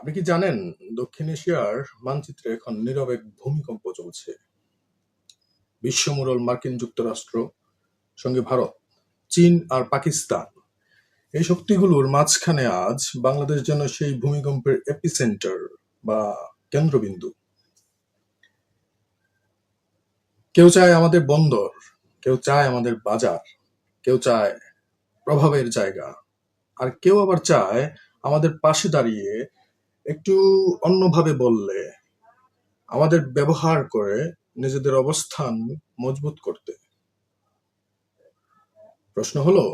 আপনি কি জানেন দক্ষিণ এশিয়ার মানচিত্রে এখন নীরব ভূমিকম্প চলছে? বিশ্বমোড়ল মার্কিন যুক্তরাষ্ট্র, সঙ্গে ভারত, চীন আর পাকিস্তান। এই শক্তিগুলোর মাঝখানে আজ বাংলাদেশ যেন সেই ভূমিকম্পের এপিসেন্টার বা কেন্দ্রবিন্দু। কেউ চায় আমাদের বন্দর, কেউ চায় আমাদের বাজার, কেউ চায় প্রভাবের জায়গা, আর কেউ আবার চায় আমাদের পাশে দাঁড়িয়ে একটু অন্যভাবে বললে, আমাদের ব্যবহার করে নিজেদের অবস্থান মজবুত করতে। প্রশ্ন হলো,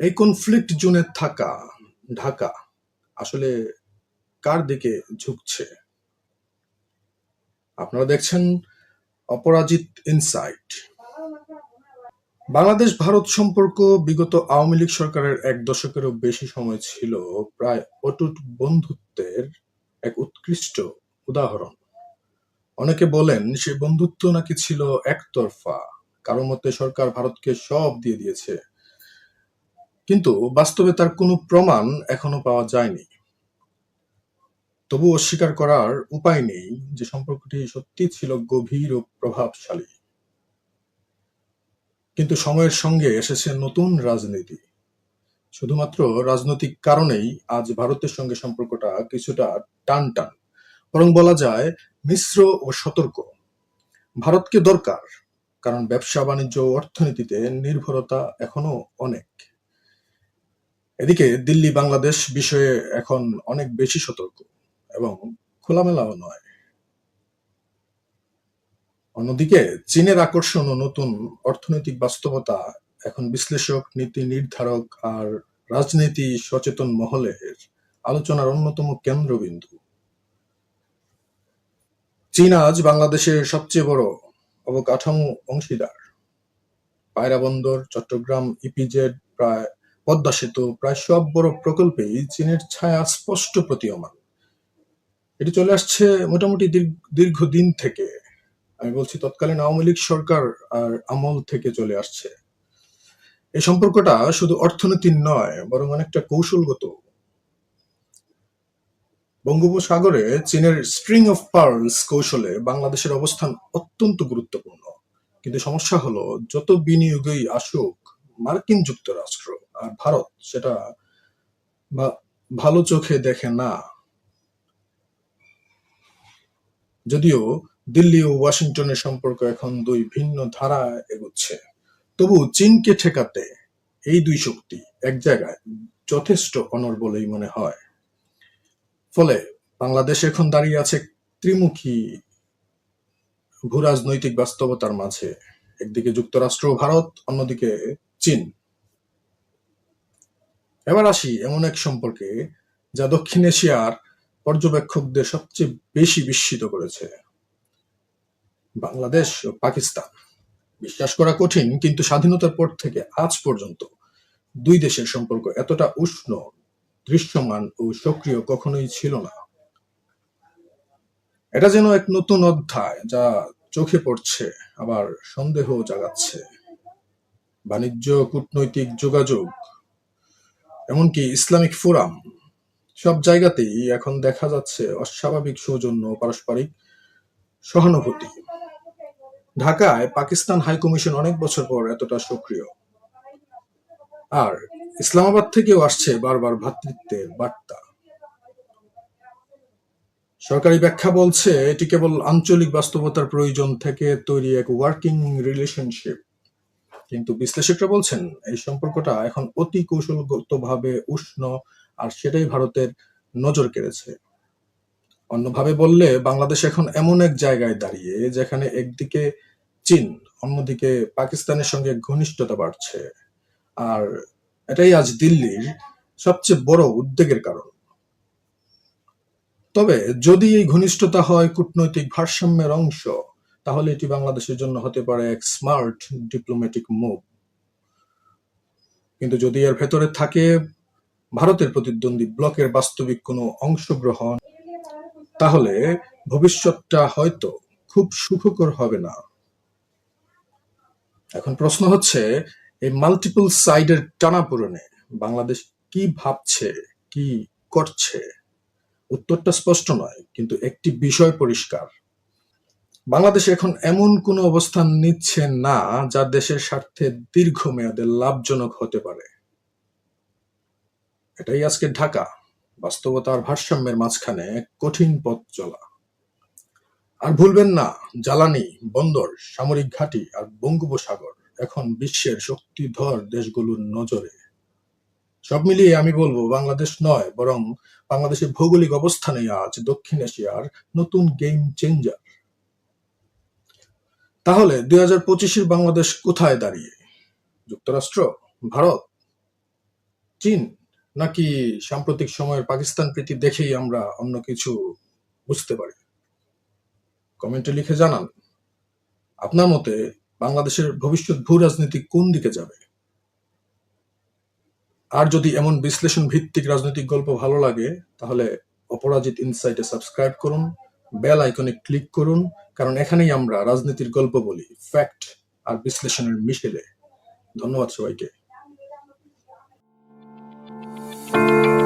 এই কনফ্লিক্ট জোনে থাকা ঢাকা আসলে কার দিকে ঝুঁকছে? আপনারা দেখছেন অপরাজিত ইনসাইট বাংলাদেশ ভারত সম্পর্ক বিগত আওয়ামী লীগ সরকারের এক দশকেরও বেশি সময় ছিল প্রায় অটুট বন্ধুত্বের এক উৎকৃষ্ট উদাহরণ। অনেকে বলেন সে বন্ধুত্ব নাকি ছিল একতরফা, কারও মতে সরকার ভারতকে সব দিয়ে দিয়েছে। কিন্তু বাস্তবে তার কোনো প্রমাণ এখনও পাওয়া যায়নি। তবু অস্বীকার করার উপায় নেই যে সম্পর্কটি সত্যি ছিল গভীর ও প্রভাবশালী। কিন্তু সময়ের সঙ্গে এসেছে নতুন রাজনীতি। শুধুমাত্র রাজনৈতিক কারণেই আজ ভারতের সঙ্গে সম্পর্কটা কিছুটা টান টান বরং বলা যায়, মিশ্র ও সতর্ক। ভারতকে দরকার, কারণ ব্যবসা বাণিজ্য অর্থনীতিতে নির্ভরতা এখনও অনেক। এদিকে দিল্লি বাংলাদেশ বিষয়ে এখন অনেক বেশি সতর্ক এবং খোলামেলাও নয়। অন্যদিকে চীনের আকর্ষণ ও নতুন অর্থনৈতিক বাস্তবতা এখন বিশ্লেষক, নীতি নির্ধারক আর রাজনীতি সচেতন মহলের আলোচনার অন্যতম কেন্দ্রবিন্দু। চীন আজ বাংলাদেশের সবচেয়ে বড় অবকাঠামো অংশীদার। পায়রা বন্দর, চট্টগ্রাম ইপিজেড প্রায়, পদ্মা সেতু, প্রায় সব বড় প্রকল্পেই চীনের ছায়া স্পষ্ট প্রতীয়মান। এটি চলে আসছে মোটামুটি দীর্ঘদিন থেকে। আমি বলছি, তৎকালীন আওয়ামী লীগ সরকার আর আমল থেকে চলে আসছে। এই সম্পর্কটা শুধু অর্থনীতির নয়, বরং অনেকটা কৌশলগত। বঙ্গোপসাগরে চীনের স্ট্রিং অফ পার্লস কৌশলে বাংলাদেশের অবস্থান অত্যন্ত গুরুত্বপূর্ণ। কিন্তু সমস্যা হলো, যত বিনিয়োগই আসুক, মার্কিন যুক্তরাষ্ট্র আর ভারত সেটা ভালো চোখে দেখে না। যদিও দিল্লি ও ওয়াশিংটনের সম্পর্ক এখন দুই ভিন্ন ধারা এগোচ্ছে। তবু চীনকে ঠেকাতে এই দুই শক্তি এক জায়গায় যথেষ্ট অনর বলেই মনে হয়। ফলে বাংলাদেশ এখন দাঁড়িয়ে আছে ত্রিমুখী ভূরাজনৈতিক বাস্তবতার মাঝে। একদিকে যুক্তরাষ্ট্র ভারত, অন্যদিকে চীন। এবার আসি এমন এক সম্পর্কে যা দক্ষিণ এশিয়ার পর্যবেক্ষকদের সবচেয়ে বেশি বিস্মিত করেছে। বাংলাদেশ ও পাকিস্তান। বিশ্বাস করা কঠিন, কিন্তু স্বাধীনতার পর থেকে আজ পর্যন্ত দুই দেশের সম্পর্ক এতটা উষ্ণ, দৃশ্যমান ও সক্রিয় কখনোই ছিল না। এটা যেন এক নতুন অধ্যায় যা চোখে পড়ছে, আবার সন্দেহ জাগাচ্ছে। বাণিজ্য, কূটনৈতিক যোগাযোগ, এমনকি ইসলামিক ফোরাম, সব জায়গাতেই এখন দেখা যাচ্ছে অস্বাভাবিক সৌজন্য, পারস্পরিক সহানুভূতি। ঢাকায় পাকিস্তান হাইকমিশন অনেক বছর পর এতটা সক্রিয়। আর ইসলামাবাদ থেকেও আসছে বারবার ভ্রাতৃত্বের বার্তা। সরকারি ব্যাখ্যা বলছে, এটি কেবল আঞ্চলিক বাস্তবতার প্রয়োজন থেকে তৈরি এক ওয়ার্কিং রিলেশনশিপ কিন্তু বিশ্লেষকরা বলছেন, এই সম্পর্কটা এখন অতি কৌশলগতভাবে উষ্ণ, আর সেটাই ভারতের নজর কেড়েছে। অন্যভাবে বললে, বাংলাদেশ এখন এমন এক জায়গায় দাঁড়িয়ে যেখানে একদিকে চীন, অন্যদিকে পাকিস্তানের সঙ্গে ঘনিষ্ঠতা বাড়ছে। আর এটাই আজ দিল্লির সবচেয়ে বড় উদ্বেগের কারণ। তবে যদি এই ঘনিষ্ঠতা হয় কূটনৈতিক ভারসাম্যের অংশ, তাহলে এটি বাংলাদেশের জন্য হতে পারে এক স্মার্ট ডিপ্লোম্যাটিক মুভ। কিন্তু যদি এর ভেতরে থাকে ভারতের প্রতিদ্বন্দ্বী ব্লকের বাস্তবিক কোনো অংশগ্রহণ তাহলে ভবিষ্যৎটা হয়তো খুব সুখকর হবে না। এখন প্রশ্ন হচ্ছে, এই মাল্টিপল সাইডের টানাপোড়েনে বাংলাদেশ কি ভাবছে, কি করছে? উত্তরটা স্পষ্ট নয়, কিন্তু একটি বিষয় পরিষ্কার। বাংলাদেশ এখন এমন কোনো অবস্থান নিচ্ছে না যা দেশের স্বার্থে দীর্ঘমেয়াদে লাভজনক হতে পারে। এটাই আজকে ঢাকা। বাস্তবতা আর ভারসাম্যের মাঝখানে এক কঠিন পথ চলা। আর ভুলবেন না, জ্বালানি, বন্দর, সামরিক ঘাঁটি আর বঙ্গোপসাগর এখন বিশ্বের শক্তিধর দেশগুলোর নজরে। সব মিলিয়ে আমি বলব, বাংলাদেশ নয়, বরং বাংলাদেশের ভৌগোলিক অবস্থানেই আজ দক্ষিণ এশিয়ার নতুন গেম চেঞ্জার তাহলে দুই হাজার পঁচিশের বাংলাদেশ কোথায় দাঁড়িয়ে? যুক্তরাষ্ট্র? ভারত? চীন? নাকি সাম্প্রতিক সময়ের পাকিস্তান প্রীতি দেখেই আমরা অন্য কিছু বুঝতে পারি? কমেন্টে লিখে জানান, আপনার মতে বাংলাদেশের ভবিষ্যৎ ভূ রাজনীতি কোন দিকে যাবে? আর যদি এমন বিশ্লেষণ ভিত্তিক রাজনৈতিক গল্প ভালো লাগে, তাহলে অপরাজিত ইনসাইটে সাবস্ক্রাইব করুন, বেল আইকনে ক্লিক করুন, কারণ এখানেই আমরা রাজনীতির গল্প বলি, ফ্যাক্ট আর বিশ্লেষণের মিশেলে। ধন্যবাদ সবাইকে। Thank you.